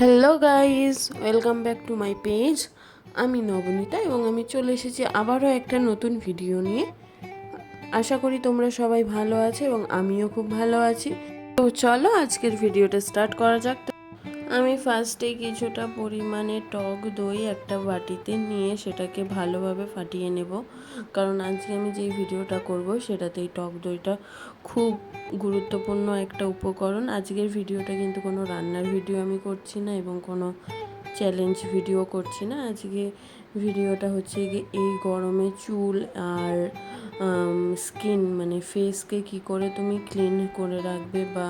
Hello guys welcome back to my page আমি নবনীতা এবং আমি চলে এসেছি আবারও একটা নতুন ভিডিও নিয়ে। আশা করি তোমরা সবাই ভালো আছো এবং আমিও খুব ভালো আছি। তো চলো আজকের ভিডিওটা স্টার্ট করা যাক। আমি ফার্স্টে কিছুটা পরিমাণে টক দই একটা বাটিতে নিয়ে সেটাকে ভালোভাবে ফাটিয়ে নেব। কারণ আজকে আমি যেই ভিডিওটা করব সেটাতেই টক দইটা খুব গুরুত্বপূর্ণ একটা উপকরণ। আজকের ভিডিওটা কিন্তু কোনো রান্নার ভিডিও আমি করছি না এবং কোনো চ্যালেঞ্জ ভিডিও করছি না। আজকে ভিডিওটা হচ্ছে এই গরমে চুল আর স্কিন মানে ফেসকে কি করে তুমি ক্লিন করে রাখবে বা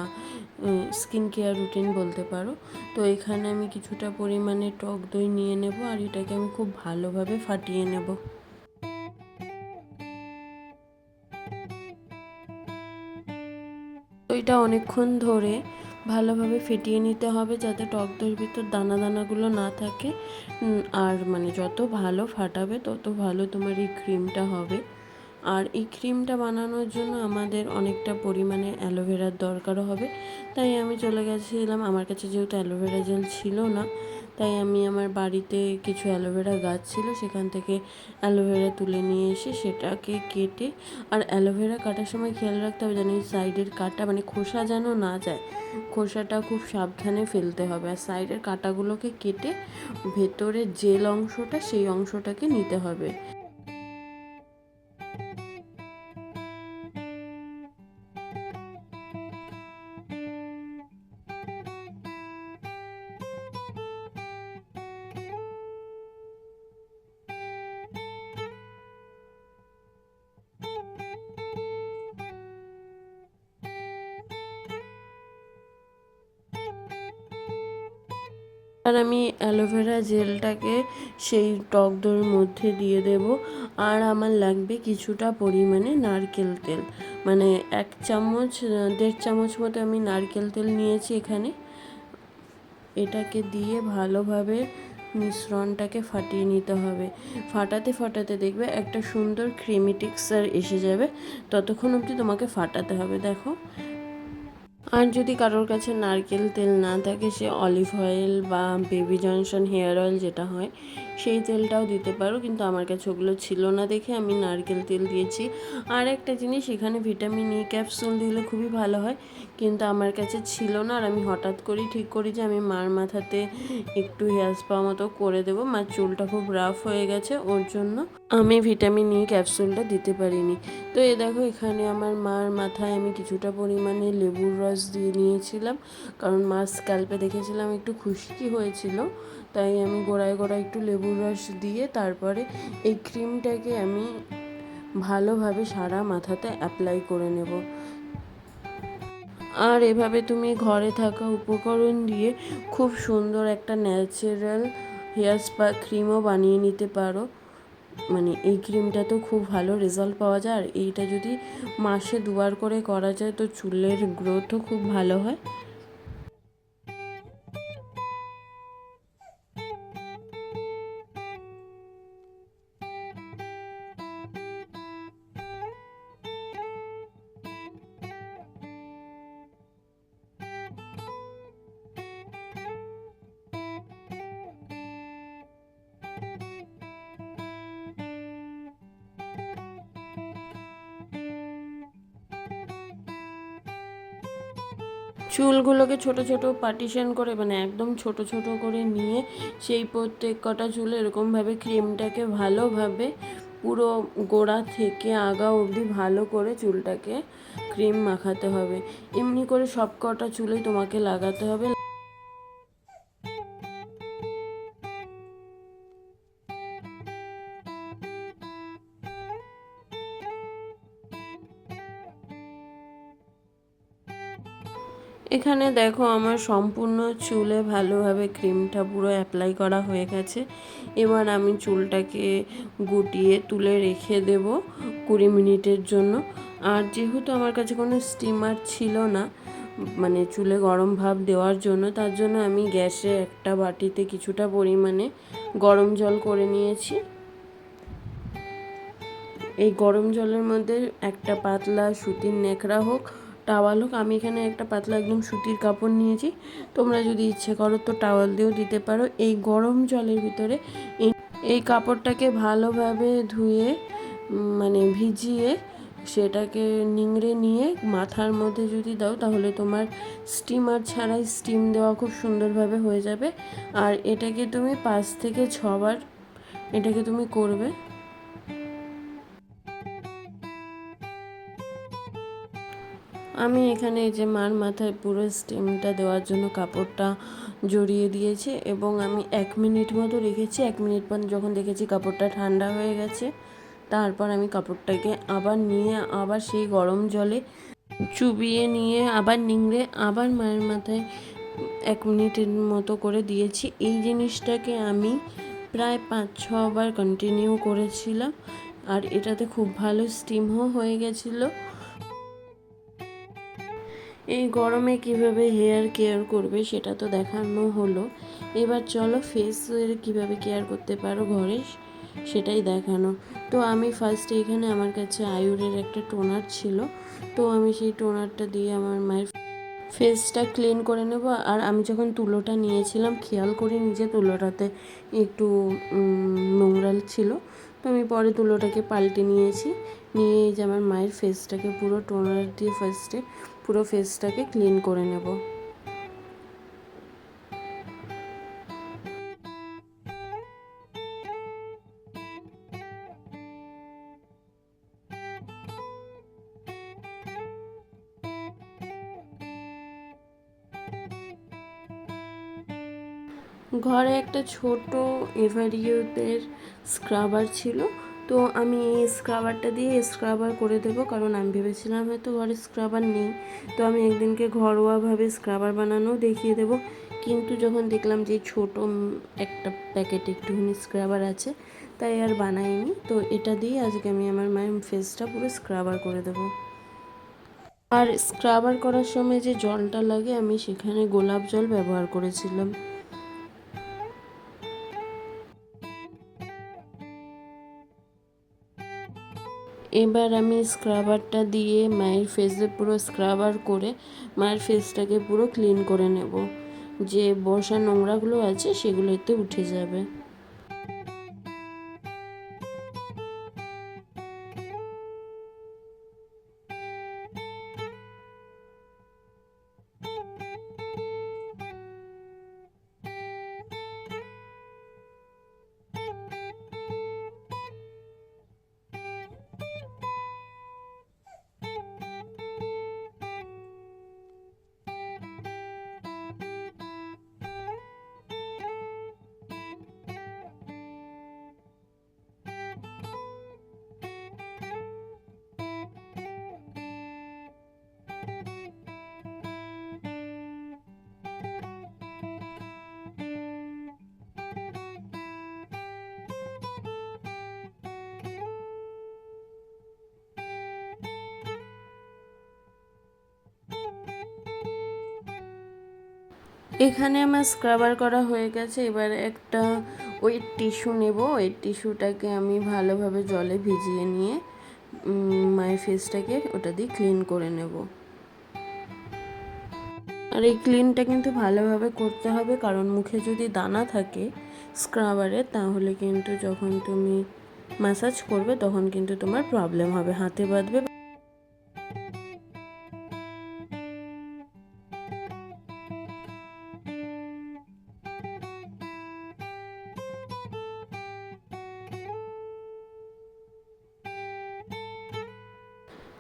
স্কিন কেয়ার রুটিন বলতে পারো। তো এখানে আমি কিছুটা পরিমাণে টক দই নিয়ে নেব আর এটাকে আমি খুব ভালোভাবে ফাটিয়ে নেব। দইটা অনেকক্ষণ ধরে ভালোভাবে ফেটিয়ে নিতে হবে যাতে টক দইয়ের ভিতর দানা দানাগুলো না থাকে। আর মানে যত ভালো ফাটাবে তত ভালো তোমার এই ক্রিমটা হবে। আর এই ক্রিমটা বানানোর জন্য আমাদের অনেকটা পরিমাণে অ্যালোভেরার দরকারও হবে। তাই আমি চলে গেছিলাম। আমার কাছে যেহেতু অ্যালোভেরা জেল ছিল না তাই আমি আমার বাড়িতে কিছু অ্যালোভেরা গাছ ছিল, সেখান থেকে অ্যালোভেরা তুলে নিয়ে এসে সেটাকে কেটে আর অ্যালোভেরা কাটার সময় খেয়াল রাখতে হবে যেন সাইডের কাটা মানে খোসা যেন না যায়। খোসাটা খুব সাবধানে ফেলতে হবে আর সাইডের কাটাগুলোকে কেটে ভেতরে জেল অংশটা, সেই অংশটাকে নিতে হবে। আর আমি অ্যালোভেরা জেলটাকে সেই টক দইয়ের মধ্যে দিয়ে দেব। আর আমার লাগবে কিছুটা পরিমাণে নারকেল তেল। মানে এক চামচ, দেড় চামচ মতো আমি নারকেল তেল নিয়েছি এখানে। এটাকে দিয়ে ভালোভাবে মিশ্রণটাকে ফাটিয়ে নিতে হবে। ফাটাতে ফাটাতে দেখবে একটা সুন্দর ক্রিমি টেক্সচার এসে যাবে। ততক্ষণ অবধি তোমাকে ফাটাতে হবে, দেখো। আর যদি কারোর কাছে নারকেল তেল না থাকে, সে অলিভ অয়েল বা বেবি জনসন হেয়ার অয়েল যেটা হয় সেই তেলটাও দিতে পারো, কিন্তু আমার কাছে ওগুলো ছিল না দেখে আমি নারকেল তেল দিয়েছি। আর একটা জিনিস, এখানে ভিটামিন ই ক্যাপসুল দিলে খুবই ভালো হয়, কিন্তু আমার কাছে ছিল না। আর আমি হঠাৎ করেই ঠিক করি যে আমি মার মাথাতে একটু হেয়ার স্পা মতো করে দেবো। মার চুলটা খুব রাফ হয়ে গেছে, ওর জন্য আমি ভিটামিন ই ক্যাপসুলটা দিতে পারিনি। তো এ দেখো, এখানে আমার মার মাথায় আমি কিছুটা পরিমাণে লেবুর রস দিয়ে নিয়েছিলাম, কারণ মার স্ক্যাল্পে দেখেছিলাম একটু খুশকি হয়েছিল। তাই আমি গোড়ায় গোড়ায় একটু লেবুর রস দিয়ে তারপরে এই ক্রিমটাকে আমি ভালোভাবে সারা মাথাতে অ্যাপ্লাই করে নেব। আর এভাবে তুমি ঘরে থাকা উপকরণ দিয়ে খুব সুন্দর একটা ন্যাচারাল হেয়ার স্পা ক্রিমও বানিয়ে নিতে পারো। মানে এই ক্রিমটা তো খুব ভালো রেজাল্ট পাওয়া যায়। আর এইটা যদি মাসে দুবার করে করা যায় তো চুলের গ্রোথও খুব ভালো হয়। চুলগুলোকে ছোট ছোট পার্টিশন করে মানে একদম ছোট ছোট করে নিয়ে সেই প্রত্যেক কটা চুলে এরকমভাবে ক্রিমটাকে ভালোভাবে পুরো গোড়া থেকে আগা অবধি ভালো করে চুলটাকে ক্রিম মাখাতে হবে। এমনি করে সব কটা চুলে তোমাকে লাগাতে হবে। এখানে দেখো আমার সম্পূর্ণ চুলে ভালোভাবে ক্রিমটা পুরো অ্যাপ্লাই করা হয়ে গেছে। এবার আমি চুলটাকে গুটিয়ে তুলে রেখে দেব কুড়ি মিনিটের জন্য। আর যেহেতু আমার কাছে কোনো স্টিমার ছিল না মানে চুলে গরম ভাব দেওয়ার জন্য, তার জন্য আমি গ্যাসে একটা বাটিতে কিছুটা পরিমাণে গরম জল করে নিয়েছি। এই গরম জলের মধ্যে একটা পাতলা সুতির নেকড়া হোক টাওয়াল হোক, আমি এখানে একটা পাতলা একদম সুতির কাপড় নিয়েছি। তোমরা যদি ইচ্ছে করো তো টাওয়াল দিয়েও দিতে পারো। এই গরম জলের ভিতরে এই কাপড়টাকে ভালোভাবে ধুয়ে মানে ভিজিয়ে সেটাকে নিংড়ে নিয়ে মাথার মধ্যে যদি দাও, তাহলে তোমার স্টিমার ছাড়াই স্টিম দেওয়া খুব সুন্দরভাবে হয়ে যাবে। আর এটাকে তুমি পাঁচ থেকে ছবার, এটাকে তুমি করবে। আমি এখানে এই যে মার মাথায় পুরো স্টিমটা দেওয়ার জন্য কাপড়টা জড়িয়ে দিয়েছি এবং আমি এক মিনিট মতো রেখেছি। এক মিনিট পর যখন দেখেছি কাপড়টা ঠান্ডা হয়ে গেছে, তারপর আমি কাপড়টাকে আবার নিয়ে, আবার সেই গরম জলে চুবিয়ে নিয়ে, আবার নিংড়ে, আবার মায়ের মাথায় এক মিনিটের মতো করে দিয়েছি। এই জিনিসটাকে আমি প্রায় পাঁচ ছবার কন্টিনিউ করেছিলাম। আর এটাতে খুব ভালো স্টিমও হয়ে গেছিল। এই গরমে কীভাবে হেয়ার কেয়ার করবে সেটা তো দেখানো হলো। এবার চলো ফেসের কীভাবে কেয়ার করতে পারো ঘরে, সেটাই দেখানো। তো আমি ফার্স্টে এখানে আমার কাছে আয়ুরের একটা টোনার ছিল। তো আমি সেই টোনারটা দিয়ে আমার মায়ের ফেসটা ক্লিন করে নেব। আর আমি যখন তুলোটা নিয়েছিলাম, খেয়াল করে নিজে তুলোটাতে একটু নোংরাল ছিল। তো আমি পরে তুলোটাকে পাল্টে নিয়েছি। নিয়ে যে আমার মায়ের ফেসটাকে পুরো টোনার দিয়ে ফার্স্টে পুরো ফেসটাকে ক্লিন করে নেব। ঘরে একটা ছোট এভারিওদের স্ক্রাবার ছিল। তো আমি এই স্ক্রাবারটা দিয়ে স্ক্রাবার করে দেবো, কারণ আমি ভেবেছিলাম হয়তো ঘরে স্ক্রাবার নেই। তো আমি একদিনকে ঘরোয়াভাবে স্ক্রাবার বানানো দেখিয়ে দেবো। কিন্তু যখন দেখলাম যে ছোট একটা প্যাকেট একটুখানি স্ক্রাবার আছে, তাই আর বানাইনি। তো এটা দিয়ে আজকে আমি আমার মায়ের ফেসটা পুরো স্ক্রাবার করে দেবো। আর স্ক্রাবার করার সময় যে জলটা লাগে, আমি সেখানে গোলাপ জল ব্যবহার করেছিলাম। এবার আমি স্ক্রাবারটা দিয়ে মায়ের ফেসে পুরো স্ক্রাবার করে মায়ের ফেসটাকে পুরো ক্লিন করে নেব। যে বসা নোংরাগুলো আছে সেগুলো এতে উঠে যাবে। এখানে আমার স্ক্রাবার করা হয়ে গেছে। এবার একটা ওয়েট টিস্যু নেব। ওয়েট টিস্যুটাকে আমি ভালোভাবে জলে ভিজিয়ে নিয়ে মায়ের ফেসটাকে ওটা দিয়ে ক্লিন করে নেব। আর এই ক্লিনটা কিন্তু ভালোভাবে করতে হবে, কারণ মুখে যদি দানা থাকে স্ক্রাবারে তাহলে কিন্তু যখন তুমি ম্যাসাজ করবে, তখন কিন্তু তোমার প্রবলেম হবে। হাতে বাঁধবে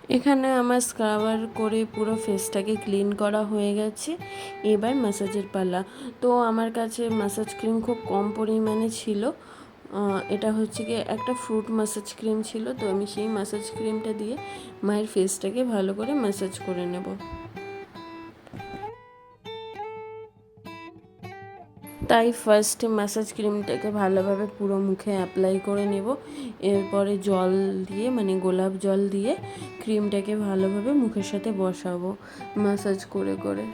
এখানে আমার স্ক্রাবার করে পুরো ফেসটাকে ক্লিন করা হয়ে গেছে। এবার ম্যাসাজের পালা। তো আমার কাছে ম্যাসাজ ক্রিম খুব কম পরিমাণে ছিল। এটা হচ্ছে কি একটা ফ্রুট ম্যাসাজ ক্রিম ছিল। তো আমি সেই ম্যাসাজ ক্রিমটা দিয়ে মায়ের ফেসটাকে ভালো করে ম্যাসাজ করে নেব। তাই ফার্স্ট ম্যাসাজ ক্রিমটাকে ভালোভাবে পুরো মুখে অ্যাপ্লাই করে নেব। এরপরে জল দিয়ে মানে গোলাপ জল দিয়ে ক্রিমটাকে ভালোভাবে মুখের সাথে বসাবো ম্যাসাজ করে করে।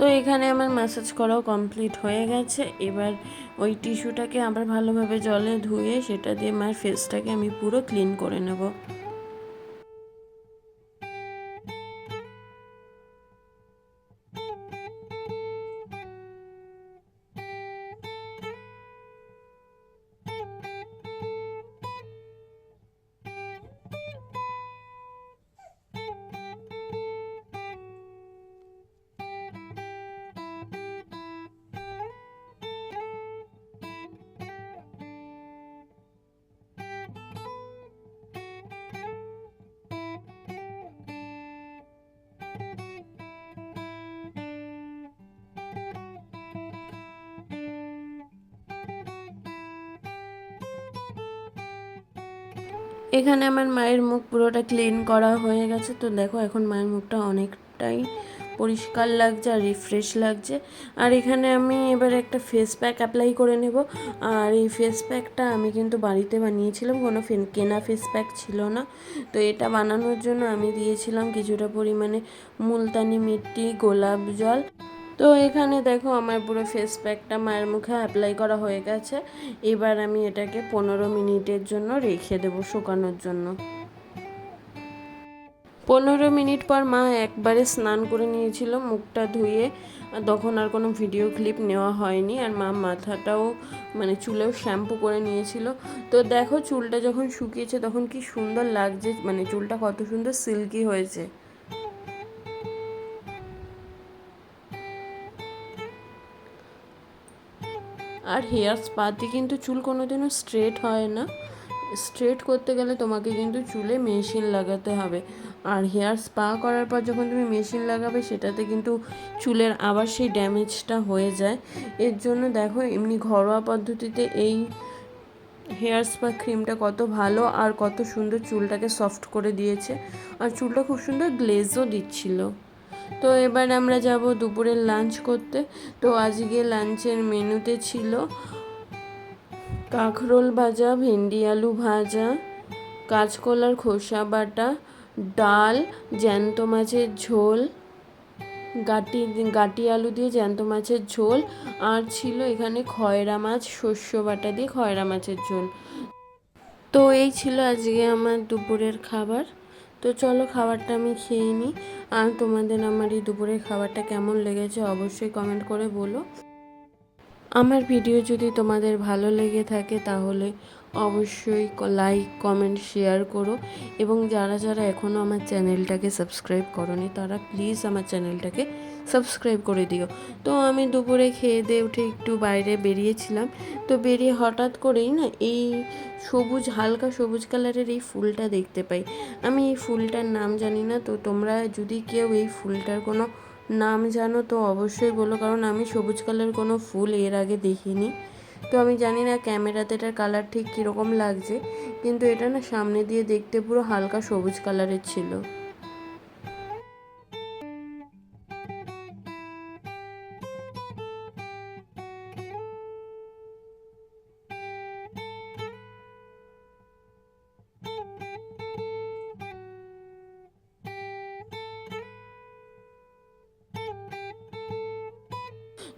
তো এখানে আমার ম্যাসাজ করাও কমপ্লিট হয়ে গেছে। এবার ওই টিস্যুটাকে আবার ভালোভাবে জলে ধুয়ে সেটা দিয়ে আমার ফেসটাকে আমি পুরো ক্লিন করে নেব। এখানে আমার মায়ের মুখ পুরোটা ক্লিন করা হয়ে গেছে। তো দেখো, এখন মায়ের মুখটা অনেকটাই পরিষ্কার লাগছে আর রিফ্রেশ লাগছে। আর এখানে আমি এবার একটা ফেস প্যাক অ্যাপ্লাই করে নেব। আর এই ফেস প্যাকটা আমি কিন্তু বাড়িতে বানিয়েছিলাম, কোনো ফেন কেনা ফেস প্যাক ছিল না। তো এটা বানানোর জন্য আমি দিয়েছিলাম কিছুটা পরিমাণে মুলতানি মিট্টি গোলাপ জল। তো এখানে দেখো আমার পুরো ফেস প্যাকটা মায়ের মুখে অ্যাপ্লাই করা হয়ে গেছে। এবার আমি এটাকে পনেরো মিনিটের জন্য রেখে দেবো শুকানোর জন্য। পনেরো মিনিট পর মা একবারে স্নান করে নিয়েছিল, মুখটা ধুয়ে। তখন আর কোনো ভিডিও ক্লিপ নেওয়া হয়নি আর মা মাথাটাও মানে চুলেও শ্যাম্পু করে নিয়েছিল। তো দেখো চুলটা যখন শুকিয়েছে তখন কি সুন্দর লাগছে মানে চুলটা কত সুন্দর সিল্কি হয়েছে। আর হেয়ার স্পাতে কিন্তু চুল কোনোদিনও স্ট্রেট হয় না। স্ট্রেট করতে গেলে তোমাকে কিন্তু চুলে মেশিন লাগাতে হবে। আর হেয়ার স্পা করার পর যখন তুমি মেশিন লাগাবে, সেটাতে কিন্তু চুলের আবার সেই ড্যামেজটা হয়ে যায়। এর জন্য দেখো, এমনি ঘরোয়া পদ্ধতিতে এই হেয়ার স্পা ক্রিমটা কত ভালো আর কত সুন্দর চুলটাকে সফট করে দিয়েছে। আর চুলটা খুব সুন্দর গ্লেজও দিচ্ছিল। তো এবার আমরা যাব দুপুরের লাঞ্চ করতে। তো আজকে লাঞ্চের মেনুতে ছিল কাঁকরোল ভাজা, ভেন্ডি আলু ভাজা, কাঁচকলার খোসা বাটা, ডাল, জ্যান্ত মাছের ঝোল, গাটি গাটি আলু দিয়ে জ্যান্ত মাছের ঝোল, আর ছিল এখানে খয়রা মাছ, শস্য বাটা দিয়ে খয়রা মাছের ঝোল। তো এই ছিল আজকে আমার দুপুরের খাবার। তো চলো খাবারটা আমি খেয়ে নিই। আর তোমাদের আমার এই দুপুরের খাবারটা কেমন লেগেছে অবশ্যই কমেন্ট করে বলো। আমার ভিডিও যদি তোমাদের ভালো লেগে থাকে তাহলে অবশ্যই লাইক কমেন্ট শেয়ার করো। এবং যারা যারা এখনও আমার চ্যানেলটাকে সাবস্ক্রাইব করনি, তারা প্লিজ আমার চ্যানেলটাকে সাবস্ক্রাইব করে দিও। তো আমি দুপুরে খেয়ে দিয়ে উঠে একটু বাইরে বেরিয়েছিলাম। তো বেরিয়ে হঠাৎ করেই না এই সবুজ, হালকা সবুজ কালারের এই ফুলটা দেখতে পাই। আমি এই ফুলটার নাম জানি না, তো তোমরা যদি কেউ এই ফুলটার কোনো নাম জানো তো অবশ্যই বলো, কারণ আমি সবুজ কালারের কোনো ফুল এর আগে দেখিনি। তো আমি জানি না ক্যামেরাতে এটার কালার ঠিক কীরকম লাগছে, কিন্তু এটা না সামনে দিয়ে দেখতে পুরো হালকা সবুজ কালারের ছিল।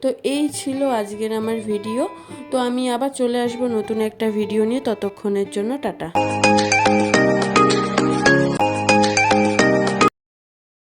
তো এই ছিল আজকের আমার ভিডিও। তো আমি আবার চলে আসব নতুন একটা ভিডিও নিয়ে। ততক্ষণের জন্য টাটা।